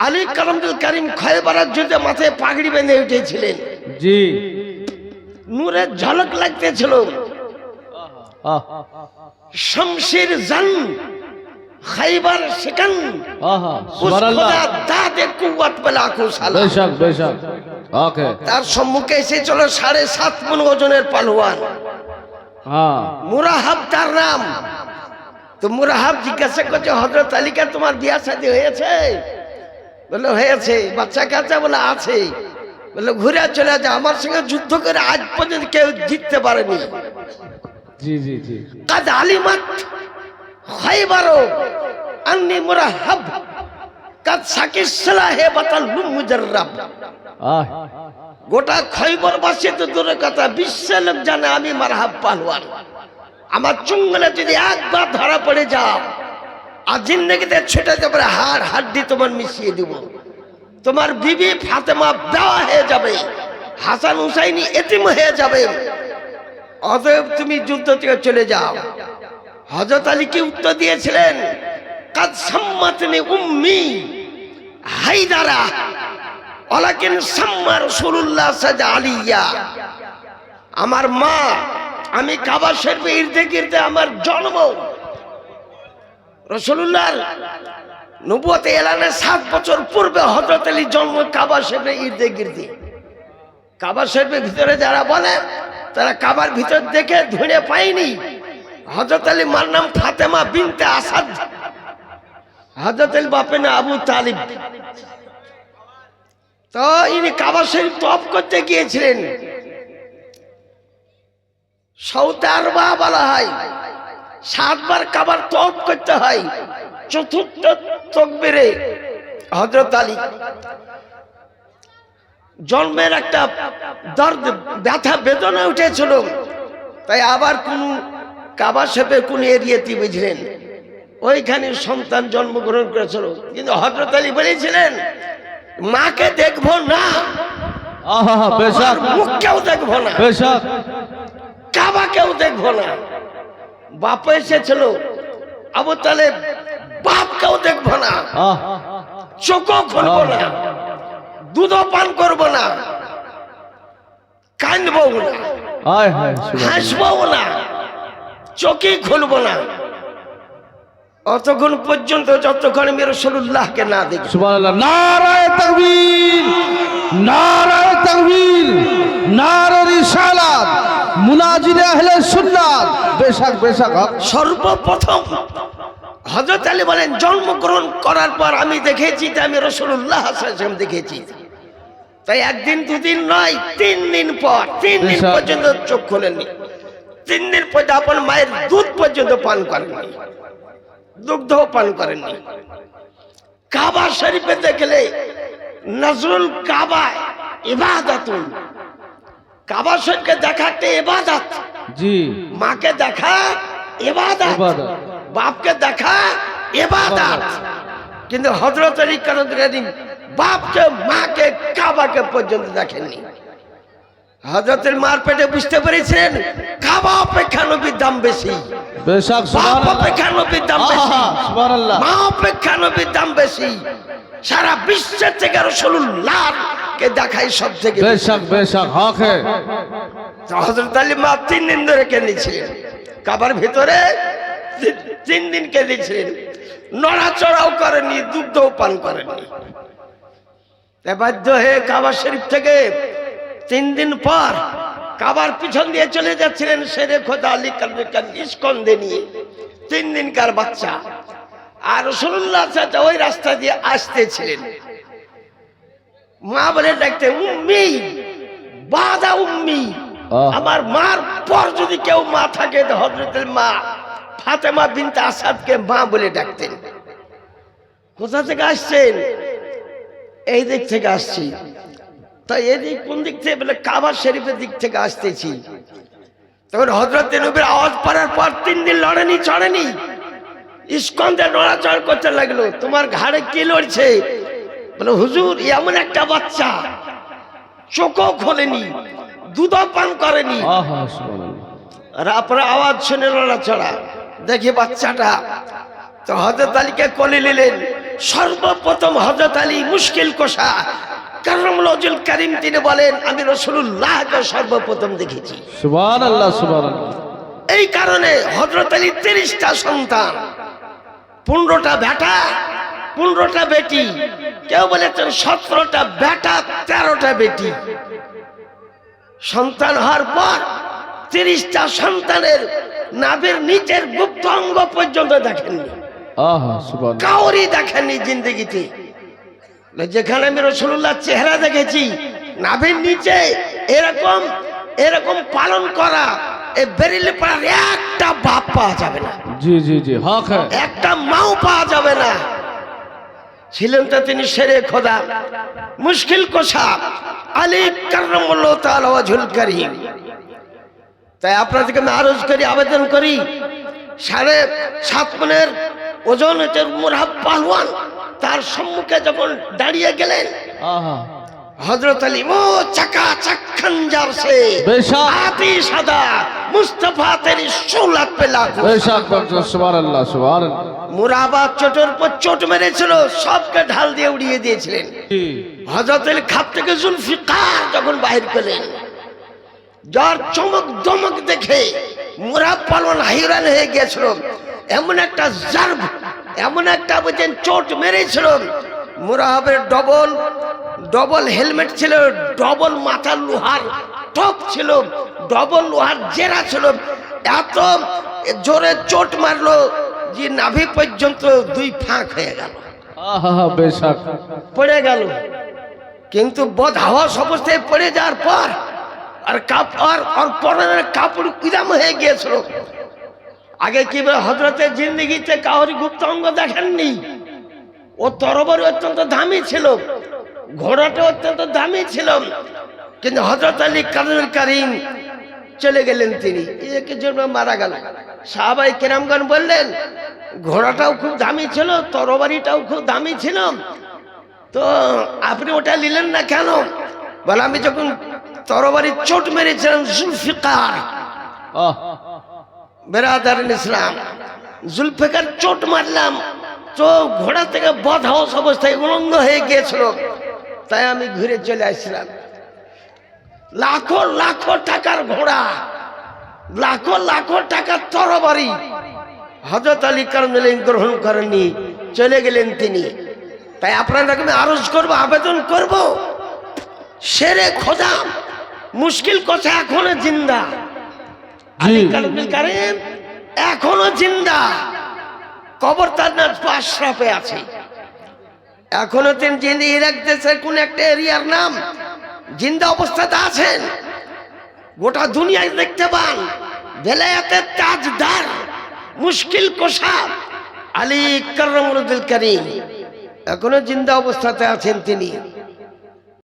আলী কালামদুল করিম খয়বরার যুদ্ধে মাথায় পাগড়ি বেঁধে উঠেছিলেন। জি। নূরের ঝলক লাগতেছিল। শমশির জান খাইবার ওকে। তার সম্মুখে এসেছিল সাড়ে সাত মন ওজনের পালোয়ান। হ্যাঁ। মুরাহাব তার নাম। তো মুরাহাব জিজ্ঞাসা করছে হজরত আলীকে তোমার বিয়া শাদী হয়েছে? বলে হয়েছে বাচ্চা কাচ্চা বলে আছে। বলে ঘুরে চলে যা আমার সঙ্গে যুদ্ধ করে আজ পর্যন্ত কেউ জিততে পারেনি। জি জি জি কাদ আলিমাত খাইবারো আন্নি মুরাহাব। কাদ সাকিস সালাহে বাতাল্লু মুজাররাব। আহ। গোটা খৈবর বাসী তো দূরে কথা বিশ্বের লোক জানে আমি মারহাব আমার চুঙ্গলে যদি একবার ধরা পড়ে যাও আর জিন্দগিতে ছুটে যাবে হাড় হাড্ডি তোমার মিশিয়ে দিব। তোমার বিবি ফাতেমা দেওয়া হয়ে যাবে, হাসান হুসাইনি এতিম হয়ে যাবে। অতএব তুমি যুদ্ধ থেকে চলে যাও। হজরত আলী কি উত্তর দিয়েছিলেন? কাদ সম্মাতনি উম্মি হাইদারা অলাকিন সাম্মা রসুল্লাহ সাজা আলিয়া। আমার মা, আমি কাবা শরীফে ইরতে গিরতে আমার জন্ম। রসুল্লাহ নবুয়তে এলানের সাত বছর পূর্বে হজরত আলী জন্ম কাবা শরীফে ইরতে গিরতে কাবা শরীফের ভিতরে যারা বলে, তারা কাবার ভিতর দেখে ধুঁড়ে পায়নি। হজরত আলী মার নাম ফাতেমা বিনতে আসাদ। হজরত আলী বাপে না আবু তালিব। তো ইনি কাবা শরীফ তপ করতে গিয়েছিলেন। সৌতে আরবা বলা হয়। সাতবার কাবার তপ করতে হয়। চতুর্থ তকবিরে হজরত আলী জন্মের একটা দর্দ ব্যথা বেদনা উঠেছিল। তাই আবার কোন কাবা শেপে কোন এরিয়াতে বুঝলেন। ওইখানে সন্তান জন্মগ্রহণ করেছিল। কিন্তু হজরত আলী বলেছিলেন মাকে দেখব না। বেশক। মুখকেও দেখব না। বেশক। কাবাকেও দেখব না। বাপ এসেছিল। আবু তালে বাপকেও দেখব না। চোখও খুলবো না। দুধও পান করব না। কাঁদবো না। হাসবো না। চোখই খুলবো না। অতক্ষণ পর্যন্ত যতক্ষণ আমি রসুল্লাহকে না দেখি। নারায়ে তাকবীর নারায়ে তাকবীর নারে রিসালাত মুনাজিরে আহলে সুন্নাত। বেশক বেশক সর্বপ্রথম হজরত আলী বলেন জন্মগ্রহণ করার পর আমি দেখেছি যে আমি রসুল্লাহ দেখেছি। তাই একদিন দুদিন নয় তিন দিন পর তিন দিন পর্যন্ত চোখ খোলেননি। তিন দিন পর্যন্ত আপন মায়ের দুধ পর্যন্ত পান করেননি। দুগ্ধও পান করেননি। কাবা শরীফে দেখলে নজরুল কাবা ইবাদাতুন। কাবা শরীফকে দেখা একটা ইবাদত জি। মাকে দেখা এবাদত। বাপকে দেখা এবাদত। কিন্তু হজরত আলী কারণ বাপকে মাকে কাবাকে পর্যন্ত দেখেননি। হজরতের মার পেটে বুঝতে পেরেছিলেন কাবা অপেক্ষা নবীর দাম বেশি। বাপ অপেক্ষা নবীর দাম বেশি। মা অপেক্ষা নবীর দাম বেশি। সারা বিশ্বের থেকে রসুল্লাহ কে দেখাই সব থেকে বেশক বেশক হক হে। হজরত আলী মা তিন দিন ধরে কেঁদেছিলেন। কাবার ভিতরে তিন- দিন কেঁদেছিলেন। নড়াচড়াও করেনি দুগ্ধও পান করেননি। তাই বাধ্য হয়ে কাবার শরীফ থেকে তিন দিন পর কাবার পিছন দিয়ে চলে যাচ্ছিলেন শেরে খোদা আলী ইস্কন্দে নিয়ে। তিন দিনকার বাচ্চা। আর রসুল্লাহ ওই রাস্তা দিয়ে আসতেছিলেন। মা বলে ডাকতে উম্মি বাদা উম্মি। আমার মার পর যদি কেউ মা থাকে তো হজরতের মা ফাতেমা বিনতে আসাদকে মা বলে ডাকতেন। কোথা থেকে আসছেন? এই দিক থেকে আসছি। তাই এদিক কোন দিক থেকে? বলে কাবা শরীফের দিক থেকে আসতেছি। তখন হজরত নবীর আওয়াজ পড়ার পর তিন দিন লড়েনি চড়েনি ইস্কন্দে নড়াচড় করতে লাগল। তোমার ঘাড়ে কি লড়ছে? বলে হুজুর এমন একটা বাচ্চা চোখও খোলেনি দুধও পান করেনি। আর আপনার আওয়াজ শুনে নড়াচড়া দেখি বাচ্চাটা তো হজরত আলীকে কোলে নিলেন। সর্বপ্রথম হজরত আলী মুশকিল কোষা কারমুল অজুল করিম তিনি বলেন আমি রসুল্লাহকে সর্বপ্রথম দেখেছি। এই কারণে হজরত আলী তিরিশটা সন্তান পনেরোটা বেটা পনেরোটা বেটি। কেউ বলেছেন সতেরোটা বেটা তেরোটা বেটি। সন্তান হওয়ার পর তিরিশটা সন্তানের নাভের নিচের গুপ্ত অঙ্গ পর্যন্ত দেখেননি। কাউরি দেখেননি জিন্দগিতে। যেখানে আমি রসুল্লাহ চেহারা দেখেছি নাভির নিচে এরকম এরকম পালন করা এ বেরিলে পাড়ার একটা বাপ পাওয়া যাবে না। জি জি জি হক হ্যাঁ। একটা মাও পাওয়া যাবে না। ছিলেন তো তিনি সেরে খোদা। মুশকিল কোষা। আলী ওয়াজহুল করিম। তাই আপনাদেরকে আমি আরজ করি, আবেদন করি, সাড়ে সাত মনের ওজন মোরা পাহওয়ান তার সম্মুখে যখন দাঁড়িয়ে গেলেন হজরত আলী ও চাকা চাক্ষঞ্জার সে। বেশক। আতি সাদা মুস্তফা তেরি সৌলাত পে লাগু বেশক ডক্টর সুবহান আল্লাহ সুবহান আল্লাহ মুরাবাদ চোটের পর চোট মেরেছিল সবকে ঢাল দিয়ে উড়িয়ে দিয়েছিলেন। জি। হজরত আলী খাপ থেকে জুলফিকার যখন বাহির করলেন যার চমক দমক দেখে মুরাব পালন হাইরান হয়ে গিয়েছিল। এমন একটা জার্ভ এমন একটা বুঝছেন চোট মেরেছিল। মুরাবের ডবল ডবল হেলমেট ছিল ডবল মাথার লোহার টপ ছিল ডবল লোহার জেরা ছিল। এত জোরে চোট মারলো যে নাভি পর্যন্ত দুই ফাঁক হয়ে গেল। পড়ে গেল। কিন্তু বোধ হাওয়া অবস্থায় পড়ে যাওয়ার পর আর কাপ আর আর পরনের কাপড় কিরাম হয়ে গিয়েছিল। আগে কি বলে হজরতের জিন্দগিতে কাউরি গুপ্ত অঙ্গ দেখেননি? ও তরবারি অত্যন্ত দামি ছিল। ঘোড়াটা অত্যন্ত দামি ছিল। কিন্তু হজরত আলী কাদুল করিম চলে গেলেন তিনি। একে জন্য মারা গেল। সাহাবাই কেরামগণ বললেন ঘোড়াটাও খুব দামি ছিল তরবারিটাও খুব দামি ছিল। তো আপনি ওটা নিলেন না কেন? বলে আমি যখন তরবারি চোট মেরেছিলাম জুলফিকার। বেরাদার ইসলাম জুলফিকার চোট মারলাম। তো ঘোড়া থেকে বধ হাউস অবস্থায় উলঙ্গ হয়ে গিয়েছিল। তাই আমি ঘুরে চলে আসছিলাম লাখো লাখো টাকার ঘোড়া লাখো লাখো টাকার তরবারি। হজরত আলী কারমিল গ্রহণ করেননি চলে গেলেন তিনি। তাই আপনাদেরকে আমি আরজ করব আবেদন করব সেরে খোঁজা মুশকিল কথা এখনও জিন্দা। আলী এখনও জিন্দা। কবর তার না আশরাফে আছে। এখনও তিনি জিন্দি দেশের কোন একটা এরিয়ার নাম। জিন্দা অবস্থাতে আছেন। গোটা দুনিয়ায় দেখতে পান, বেলায়াতের তাজদার, মুশকিল কোষা, আলী করমরুদ্দিল করিম। এখনও জিন্দা অবস্থাতে আছেন তিনি।